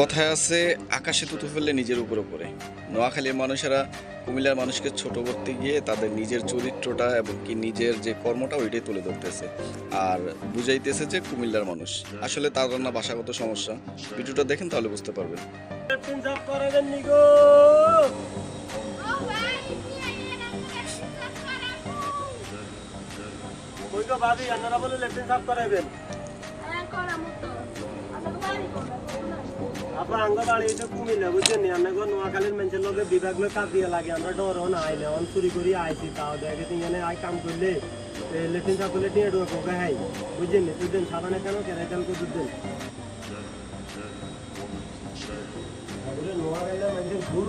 কথায় আছে আকাশে তুতু ফেললে নিজের উপর উপরে। নোয়াখালীর মানুষেরা কুমিল্লার মানুষকে ছোট করতে গিয়ে তাদের নিজের চরিত্রটা এবং কি নিজের যে কর্মটা ওইটাই তুলে ধরতেছে। আর বুঝাইতেছে যে কুমিল্লার মানুষ। আসলে তার না ভাষাগত সমস্যা। ভিডিওটা দেখেন তাহলে বুঝতে পারবেন। ভাবি আপনারা বলে লেফটিন সাফ করাইবেন। আপনার আঙ্গ বাড়ি এটা কুমিল্লা বুঝছেন আমরা নোয়াখালীর বিভাগ লোক কাজ দিয়ে লাগে আমরা ডর হন আইলে অন চুরি করি আইছি তাও দেখে তিনজনে আই কাম করলে সাফ করলে টিয়া ডুয়া কোকা হাই বুঝছেন নি তুই দেন সাবানে কেন কেন কেন করে দেন নোয়াখালীর মেঞ্চের ঘুর